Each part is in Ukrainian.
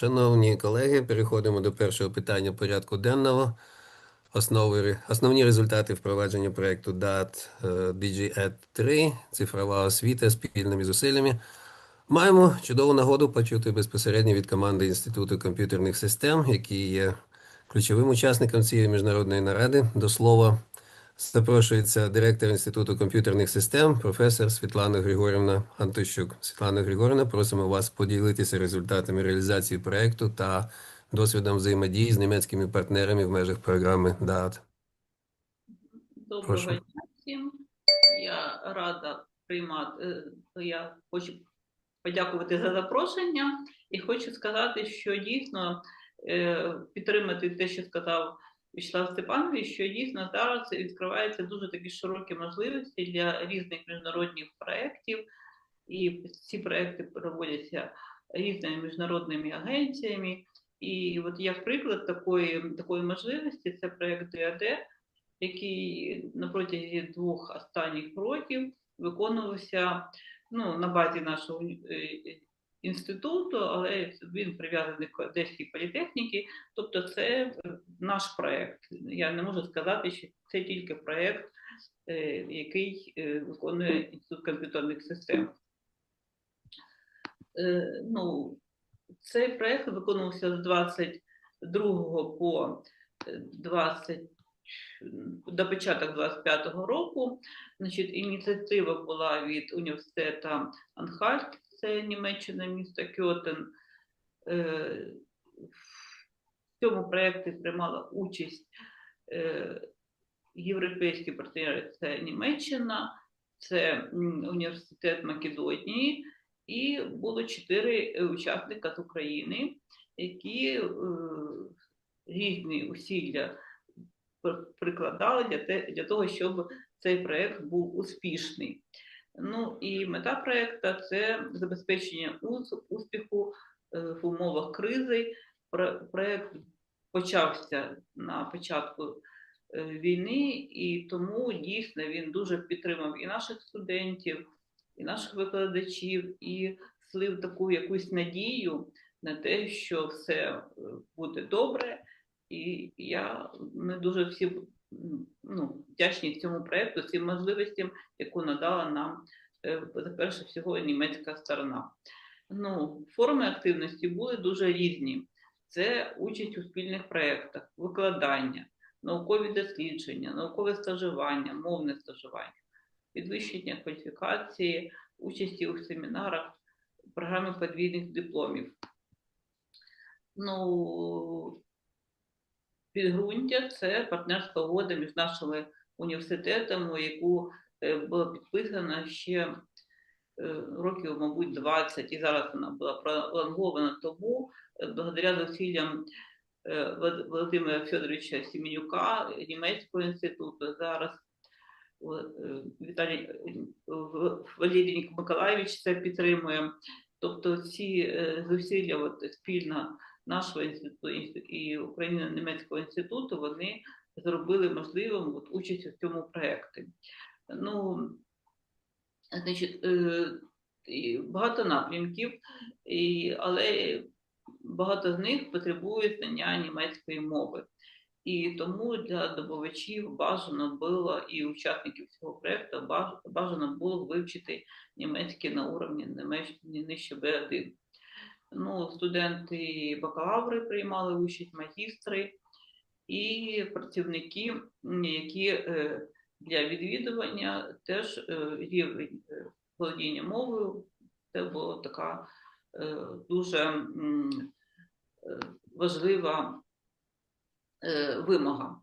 Шановні колеги, переходимо до першого питання порядку денного. Основи, основні результати впровадження проєкту DAT е, DGED 3 цифрова освіта спільними зусиллями. Маємо чудову нагоду почути безпосередньо від команди Інституту комп'ютерних систем, які є ключовим учасником цієї міжнародної наради. До слова, запрошується директор Інституту комп'ютерних систем, професор Світлана Григорівна Антощук. Світлана Григорівна, просимо вас поділитися результатами реалізації проєкту та досвідом взаємодії з німецькими партнерами в межах програми DAT. Доброго Прошу. дня всім. Я рада приймати. е, Я хочу подякувати за запрошення і хочу сказати, що дійсно е, підтримати те, що сказав Вячеслав Степанович, що дійсно зараз відкриваються дуже такі широкі можливості для різних міжнародних проєктів, і ці проекти проводяться різними міжнародними агенціями. І от як приклад такої, такої можливості, це проєкт ДАД, який на протязі двох останніх років виконувався ну, на базі нашого е, інституту, але він прив'язаний до Одеської політехніки. Тобто, це е, наш проєкт. Я не можу сказати, що це тільки проєкт, е, який е, виконує інститут комп'ютерних систем. Ну, цей проєкт виконувався з 22 по е, 20 до початок 25-го року. Значить, ініціатива була від університету Анхальт, це Німеччина, місто Кьотен. Е, В цьому проєкті приймала участь е, європейські партнери, це Німеччина, це університет Македонії, і було чотири е, учасника з України, які різні усилля прикладали для, того, щоб цей проект був успішний. Ну і мета проекту це забезпечення успіху е, в умовах кризи. Про- Проект почався на початку е, війни, і тому дійсно він дуже підтримав і наших студентів, і наших викладачів, і слив таку якусь надію на те, що все е, буде добре. І я ми дуже всі ну, вдячні цьому проекту, цим можливостям, яку надала нам е, перше всього німецька сторона. Ну, форми активності були дуже різні. Це участь у спільних проєктах, викладання, наукові дослідження, наукове стажування, мовне стажування, підвищення кваліфікації, участі у семінарах, програми подвійних дипломів. Ну, підґрунтя це партнерська угода між нашими університетами, яку е, була підписана ще е, років, мабуть, 20, і зараз вона була пролонгована тому, е, благодаря зусиллям Володимира Федоровича Сіменюка, Німецького інституту, зараз Віталій Валерій Миколаївич це підтримує. Тобто ці зусилля от, спільно нашого інституту і Україно-німецького інституту вони зробили можливим от, участь у цьому проєкті. Ну, значить, е, багато напрямків, і, але багато з них потребують знання німецької мови. І тому для добувачів бажано було і учасників цього проєкту бажано було вивчити німецький на уровні не нижче B1. Ну, студенти бакалаври приймали участь, магістри і працівники, які е, для відвідування теж рівень е, володіння мовою. Це була така е, дуже важлива вимога.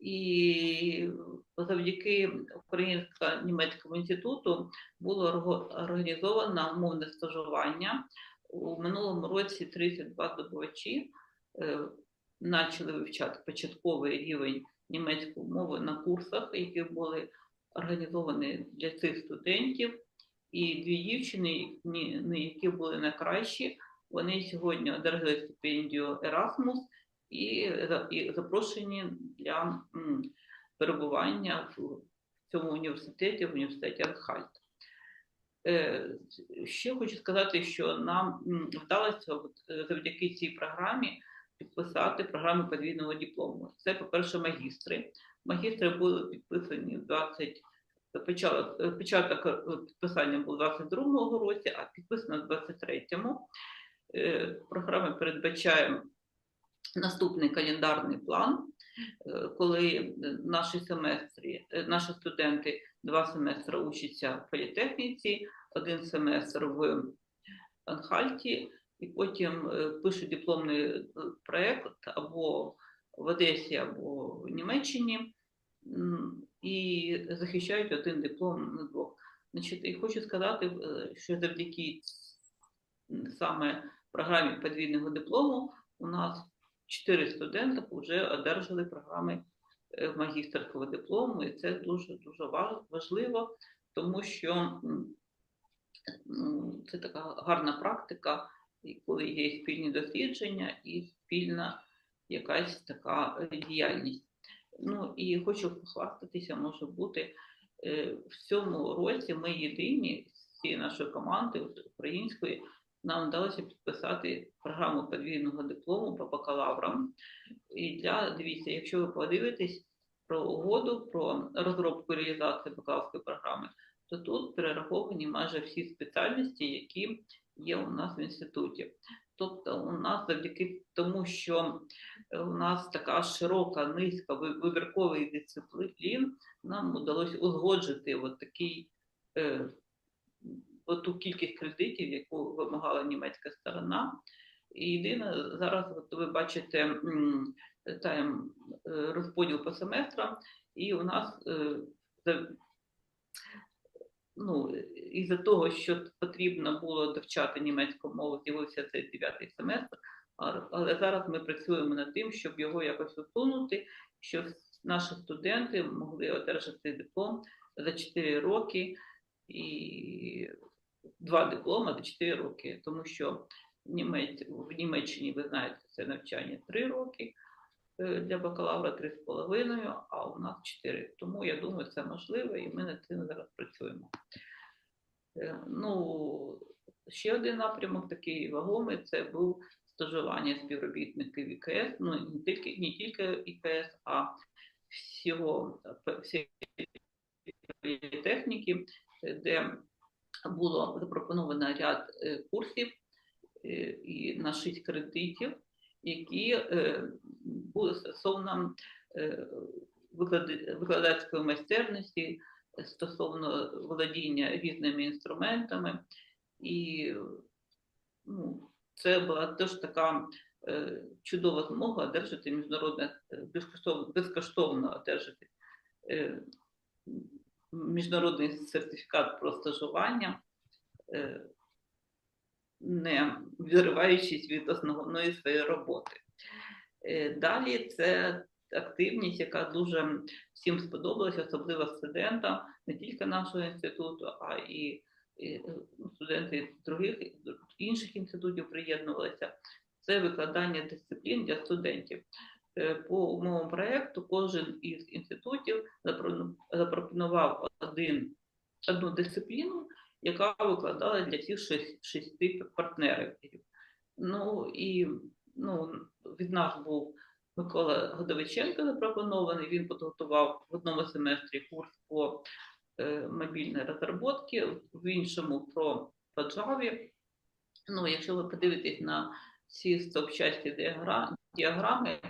І завдяки Українсько-німецькому інституту було організовано мовне стажування. У минулому році 32 здобувачі е, почали вивчати початковий рівень німецької мови на курсах, які були організовані для цих студентів. І дві дівчини, ну, які були найкращі, вони сьогодні одержали стипендію Erasmus і, запрошені для перебування в цьому університеті, в університеті Анхальт. Е, Ще хочу сказати, що нам вдалося е, завдяки цій програмі підписати програму подвійного диплому. Це, по-перше, магістри. Магістри були підписані в 20 початок, е, початок е, підписання був у 22-му році, а підписано в 23-му. Е, Програма передбачає наступний календарний план, коли наші семестри, наші студенти два семестри учаться в політехніці, один семестр в Анхальті, і потім е, пишуть дипломний е, проєкт або в Одесі, або в Німеччині і захищають один диплом на двох. Значить, і хочу сказати, е, що завдяки саме програмі подвійного диплому у нас чотири студента вже одержали програми магістерського диплому, і це дуже дуже важливо, тому що це така гарна практика, коли є спільні дослідження і спільна якась така е, діяльність. Ну і хочу похвастатися, може бути, е, в цьому році ми єдині з цієї нашої команди української. Нам вдалося підписати програму подвійного диплому по бакалаврам. І для дивіться, якщо ви подивитесь про угоду про розробку і реалізацію бакалаврської програми, то тут перераховані майже всі спеціальності, які є у нас в інституті. Тобто, у нас завдяки тому, що е, у нас така широка низка ви- вибіркових дисциплін, нам вдалося узгоджити от такий е, ту кількість кредитів, яку вимагала німецька сторона. І єдине, зараз от ви бачите м, там е, розподіл по семестрам, і у нас е, ну, із-за того, що потрібно було довчати німецьку мову, з'явився цей дев'ятий семестр. Але зараз ми працюємо над тим, щоб його якось усунути, щоб наші студенти могли одержати диплом за 4 роки і два дипломи за 4 роки, тому що в Німеччині, ви знаєте, це навчання 3 роки е, для бакалавра 3,5, а у нас 4. Тому я думаю, це можливо, і ми над цим зараз працюємо. Е, Ну, ще один напрямок такий вагомий це був стажування співробітників ІКС, ну не тільки не тільки ІКС, а всього е, всієї техніки, де було запропоновано ряд е, курсів е, і на 6 кредитів, які е, були стосовно е, викладацької майстерності, стосовно володіння різними інструментами. І ну, це була теж така е, чудова змога одержати міжнародне безкоштовно, безкоштовно одержати міжнародний сертифікат про стажування, не відриваючись від основної своєї роботи. Е, Далі це активність, яка дуже всім сподобалася, особливо студентам не тільки нашого інституту, а і, ну, студенти других інших інститутів приєднувалися. Це викладання дисциплін для студентів. Е, По моєму проєкту кожен із інститутів запропонував один, одну дисципліну, яка викладала для цих шести, партнерів. Ну і ну, від нас був Микола Годовиченко запропонований. Він підготував в одному семестрі курс по е, мобільній розробці, в іншому про Java. Ну, якщо ви подивитесь на ці стопчасті діаграми,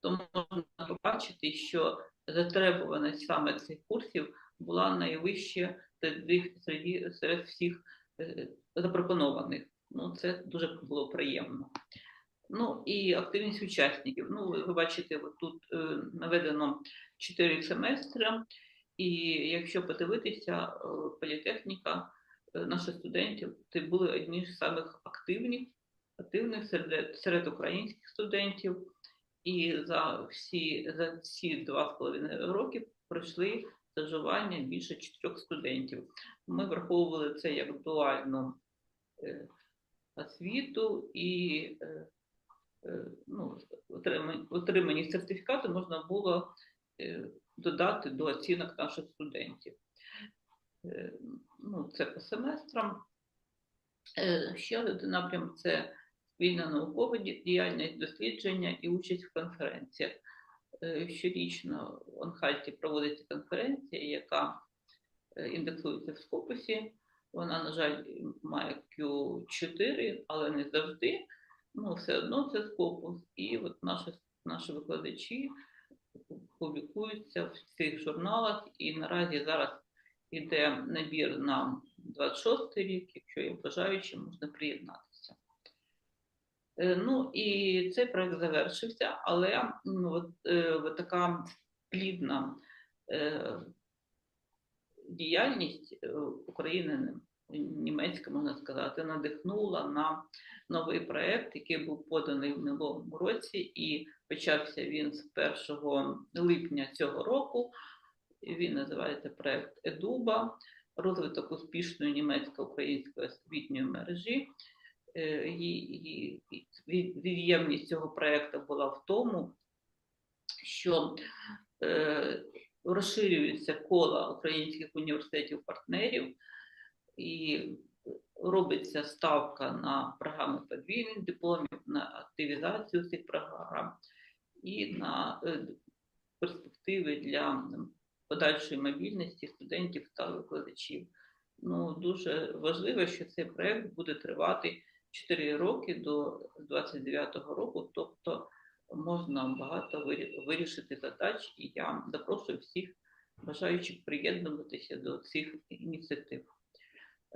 то можна побачити, що затребуваність саме цих курсів була найвища серед, серед, всіх е, запропонованих. Ну, це дуже було приємно. Ну і активність учасників. Ну, ви, бачите, тут е, наведено 4 семестри, і якщо подивитися, е, політехніка наших студентів це були одні з самих активних, активних серед, серед українських студентів. І за всі за ці два з половиною роки пройшли стажування більше чотирьох студентів. Ми враховували це як дуальну е, освіту і е, е, ну, отримані, сертифікати можна було додати до оцінок наших студентів. Ну, це по семестрам. Ще один напрям це спільна наукова діяльність, дослідження і участь в конференціях. Е, Щорічно в Анхальті проводиться конференція, яка е, індексується в Скопусі. Вона, на жаль, має Q4, але не завжди. Ну, все одно це Скопус. І от наші, наші викладачі публікуються в цих журналах. І наразі зараз іде набір на 26 рік, якщо є бажаючі, можна приєднатися. Е, Ну і цей проект завершився, але ну, от, е, от така плідна е, діяльність е, України, німецька, можна сказати, надихнула на новий проект, який був поданий в минулому році, і почався він з 1 липня цього року. Він називається проект Едуба, розвиток успішної німецько-української освітньої мережі. Від- Від'ємність цього проекту була в тому, що е, розширюється коло українських університетів-партнерів і робиться ставка на програми подвійних дипломів, на активізацію цих програм і на е, перспективи для подальшої мобільності студентів та викладачів. Ну, дуже важливо, що цей проект буде тривати 4 роки до 29-го року, тобто можна багато вирішити задач, і я запрошую всіх бажаючих приєднуватися до цих ініціатив.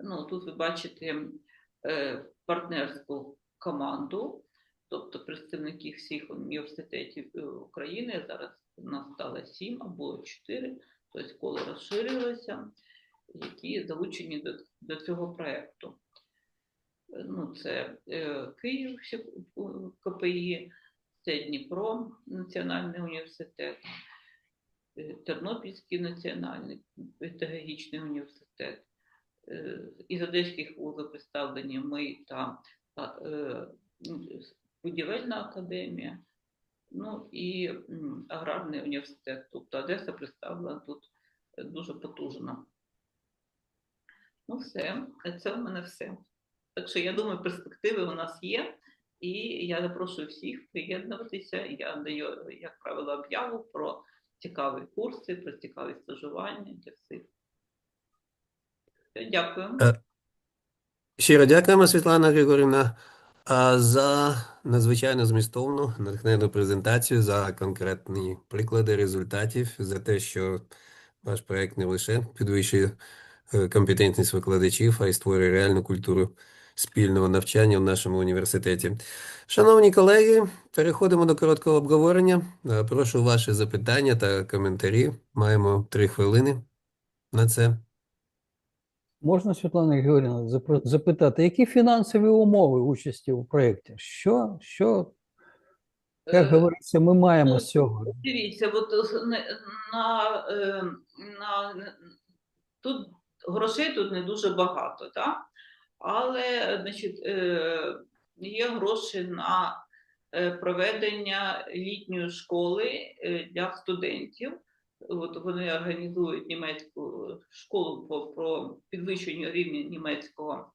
Ну, тут ви бачите е, партнерську команду, тобто представники всіх університетів України. Зараз нас стало 7 або 4, тобто коло розширилося, які залучені до, до цього проєкту. Е, Ну, це е, Київ, е, КПІ, це Дніпро, Національний університет, е, Тернопільський національний педагогічний університет. Е, Із одеських вузів представлені ми та е, будівельна академія, ну і аграрний університет. Тобто Одеса представлена тут е, дуже потужно. Ну, все, це в мене все. Так що я думаю, перспективи у нас є, і я запрошую всіх приєднуватися. Я даю, як правило, об'яву про цікаві курси, про цікаві стажування для всіх. Дякую. Е, Щиро дякуємо, Світлана Григорівна, за надзвичайно змістовну, натхненну презентацію, за конкретні приклади результатів, за те, що ваш проект не лише підвищує е, компетентність викладачів, а й створює реальну культуру спільного навчання в нашому університеті. Шановні колеги, переходимо до короткого обговорення. Е, Прошу ваші запитання та коментарі. Маємо три хвилини на це. Можна, Світлана Георгіївна, запитати, які фінансові умови участі у проєкті? Що, що, як Е, говориться, ми маємо ну, з цього? Дивіться, от е, на, е, на, тут грошей тут не дуже багато, так? Але значить, е, є гроші на е, проведення літньої школи е, для студентів. От вони організують німецьку школу про підвищенню рівня німецького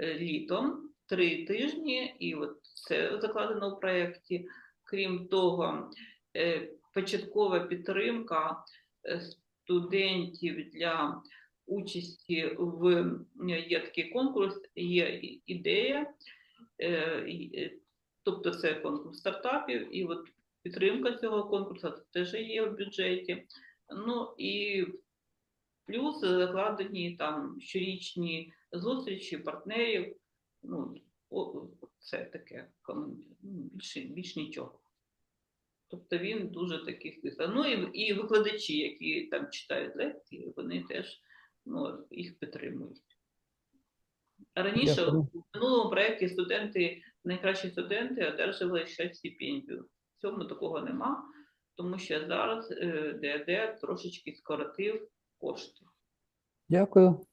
літом три тижні, і от це закладено в проєкті. Крім того, початкова підтримка студентів для участі в є такий конкурс, є ідея, е, е, тобто це конкурс стартапів, і от підтримка цього конкурсу теж є в бюджеті. Ну і плюс закладені там щорічні зустрічі партнерів. Ну, це таке ну, більше, більш нічого. Тобто він дуже такий стислий. Ну і, і викладачі, які там читають лекції, вони теж ну, їх підтримують. Раніше в минулому проєкті студенти, найкращі студенти одержували ще стипендію. В цьому такого нема, тому що зараз ДД трошечки скоротив кошти. Дякую.